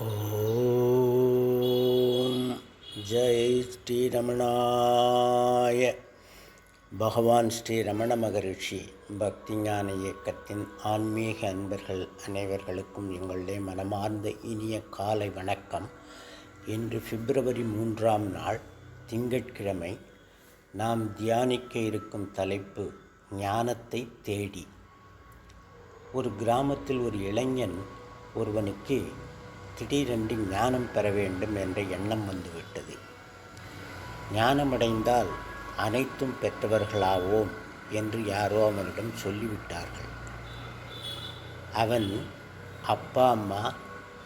ஓம் ஜெய் ஸ்ரீரமணாய. பகவான் ஸ்ரீ ரமண மகரிஷி பக்தி ஞான இயக்கத்தின் ஆன்மீக அன்பர்கள் அனைவர்களுக்கும் எங்களுடைய மனமார்ந்த இனிய காலை வணக்கம். இன்று பிப்ரவரி மூன்றாம் நாள் திங்கட்கிழமை நாம் தியானிக்க இருக்கும் தலைப்பு ஞானத்தை தேடி. ஒரு கிராமத்தில் ஒரு இளைஞன் ஒருவனுக்கு திடீரென்று ஞானம் பெற வேண்டும் என்ற எண்ணம் வந்துவிட்டது. ஞானமடைந்தால் அனைத்தும் பெற்றவர்களாவோம் என்று யாரோ அவனிடம் சொல்லிவிட்டார்கள். அவன் அப்பா அம்மா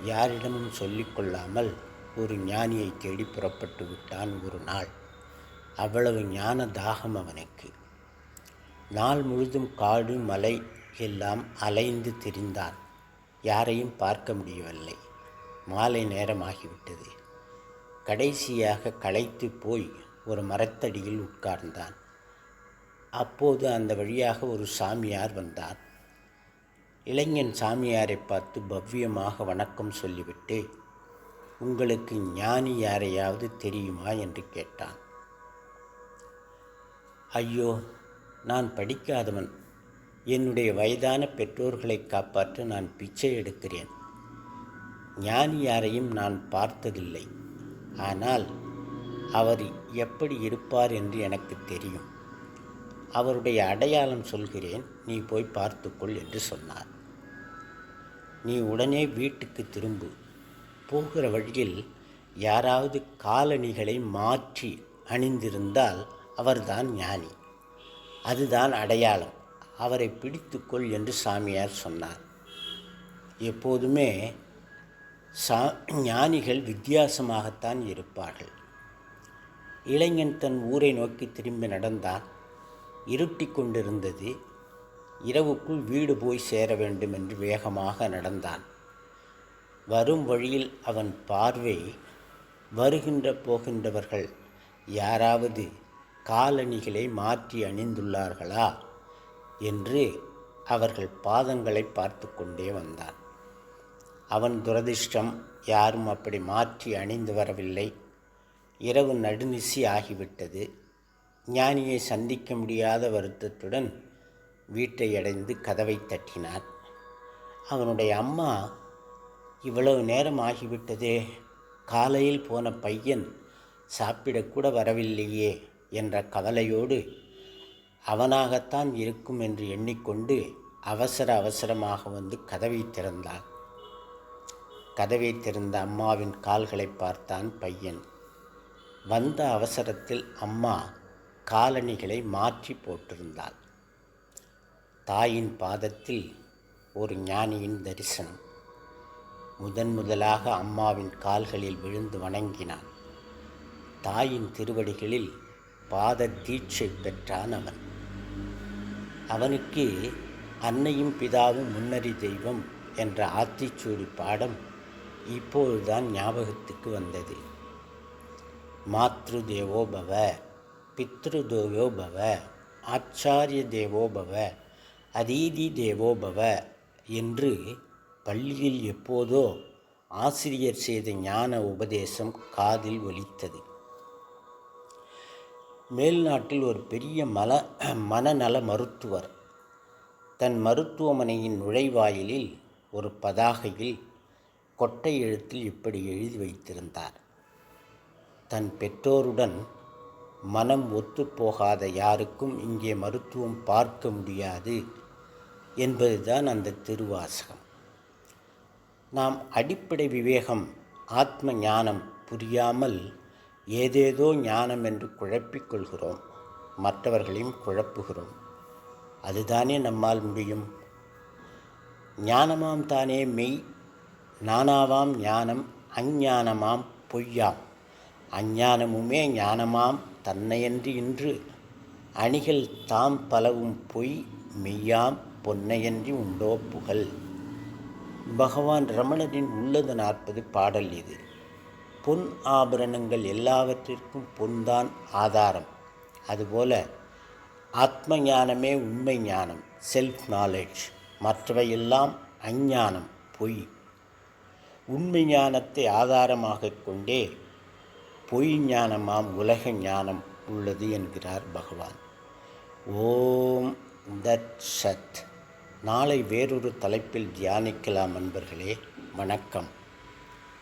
யாரிடமும் சொல்லிக்கொள்ளாமல் ஒரு ஞானியை தேடி புறப்பட்டு விட்டான் ஒரு நாள். அவ்வளவு ஞான தாகம் அவனுக்கு. நாள் முழுதும் காடு மலை எல்லாம் அலைந்து திரிந்தான். யாரையும் பார்க்க முடியவில்லை. மாலை நேரமாகிவிட்டது. கடைசியாக களைத்து போய் ஒரு மரத்தடியில் உட்கார்ந்தான். அப்போது அந்த வழியாக ஒரு சாமியார் வந்தார். இளைஞன் சாமியாரை பார்த்து பவ்யமாக வணக்கம் சொல்லிவிட்டு உங்களுக்கு ஞானி யாரையாவது தெரியுமா? என்று கேட்டான். ஐயோ நான் படிக்காதவன். என்னுடைய வயதான பெற்றோர்களை காப்பாற்ற நான் பிச்சை எடுக்கிறேன். ஞானி யாரையும் நான் பார்த்ததில்லை. ஆனால் அவர் எப்படி இருப்பார் என்று எனக்கு தெரியும். அவருடைய அடையாளம் சொல்கிறேன். நீ போய் பார்த்துக்கொள் என்று சொன்னார். நீ உடனே வீட்டுக்கு திரும்பு. போகிற வழியில் யாராவது காலணிகளை மாற்றி அணிந்திருந்தால் அவர்தான் ஞானி. அதுதான் அடையாளம். அவரை பிடித்துக்கொள் என்று சாமியார் சொன்னார். எப்போதுமே சா ஞானிகள் வித்தியாசமாகத்தான் இருப்பார்கள். இளைஞன் தன் ஊரை நோக்கி திரும்பி நடந்தான். இருட்டி கொண்டிருந்தது. இரவுக்குள் வீடு போய் சேர வேண்டும் என்று வேகமாக நடந்தான். வரும் வழியில் அவன் பார்வை வருகின்ற போகின்றவர்கள் யாராவது காலணிகளை மாற்றி அணிந்துள்ளார்களா? என்று அவர்கள் பாதங்களை பார்த்து கொண்டே வந்தான். அவன் துரதிர்ஷ்டம் யாரும் அப்படி மாற்றி அணிந்து வரவில்லை. இரவு நடுநிசி ஆகிவிட்டது. ஞானியை சந்திக்க முடியாத வருத்தத்துடன் வீட்டை அடைந்து கதவை தட்டினான். அவனுடைய அம்மா இவ்வளவு நேரம் ஆகிவிட்டதே. காலையில் போன பையன் சாப்பிடக்கூட வரவில்லையே என்ற கவலையோடு அவனாகத்தான் இருக்கும் என்று எண்ணிக்கொண்டு அவசர அவசரமாக வந்து கதவை திறந்தான். கதவை திறந்த அம்மாவின் கால்களை பார்த்தான் பையன். வந்த அவசரத்தில் அம்மா காலணிகளை மாற்றி போட்டிருந்தாள். தாயின் பாதத்தில் ஒரு ஞானியின் தரிசனம். முதன் முதலாக அம்மாவின் கால்களில் விழுந்து வணங்கினான். தாயின் திருவடிகளில் பாத தீட்சை பெற்றான் அவன். அவனுக்கு அன்னையும் பிதாவும் முன்னறி தெய்வம் என்ற ஆத்திச்சூடி பாடம் இப்போதுதான் ஞாபகத்துக்கு வந்தது. மாத்ரு தேவோபவ பித்ரு தேவோபவ ஆச்சாரிய தேவோபவ அதீதி தேவோபவ என்று பள்ளியில் எப்போதோ ஆசிரியர் செய்த ஞான உபதேசம் காதில் ஒலித்தது. மேல்நாட்டில் ஒரு பெரிய மல மனநல மருத்துவர் தன் மருத்துவமனையின் நுழைவாயிலில் ஒரு பதாகையில் கொட்டை எழுத்தில் இப்படி எழுதி வைத்திருந்தார். தன் பெற்றோருடன் மனம் ஒத்துப்போகாத யாருக்கும் இங்கே மருத்துவம் பார்க்க முடியாது என்பதுதான் அந்த திருவாசகம். நாம் அடிப்படை விவேகம் ஆத்ம ஞானம் புரியாமல் ஏதேதோ ஞானம் என்று குழப்பிக்கொள்கிறோம் மற்றவர்களையும் குழப்புகிறோம். அதுதானே நம்மால் முடியும்? ஞானமாம் தானே மெய் நானாவாம் ஞானம் அஞ்ஞானமாம் பொய்யாம். அஞ்ஞானமுமே ஞானமாம் தன்னையன்று இன்று. அணிகள் தாம் பலவும் பொய் மெய்யாம் பொன்னையன்றி உண்டோ புகழ். பகவான் ரமணரின் உள்ளது நாற்பது பாடல் இது. பொன் ஆபரணங்கள் எல்லாவற்றிற்கும் பொன்தான் ஆதாரம். அதுபோல ஆத்ம ஞானமே உண்மை ஞானம் செல்ஃப் நாலேஜ் மற்றவையெல்லாம் அஞ்ஞானம் பொய். உண்மை ஞானத்தை ஆதாரமாக கொண்டே பொய் ஞானமாம் உலக ஞானம் உள்ளது என்கிறார் பகவான். ஓம் தட் சத். நாளை வேறொரு தலைப்பில் தியானிக்கலாம் நண்பர்களே வணக்கம்.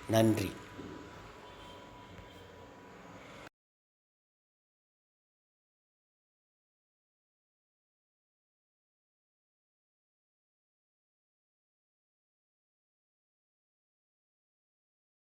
நன்றி.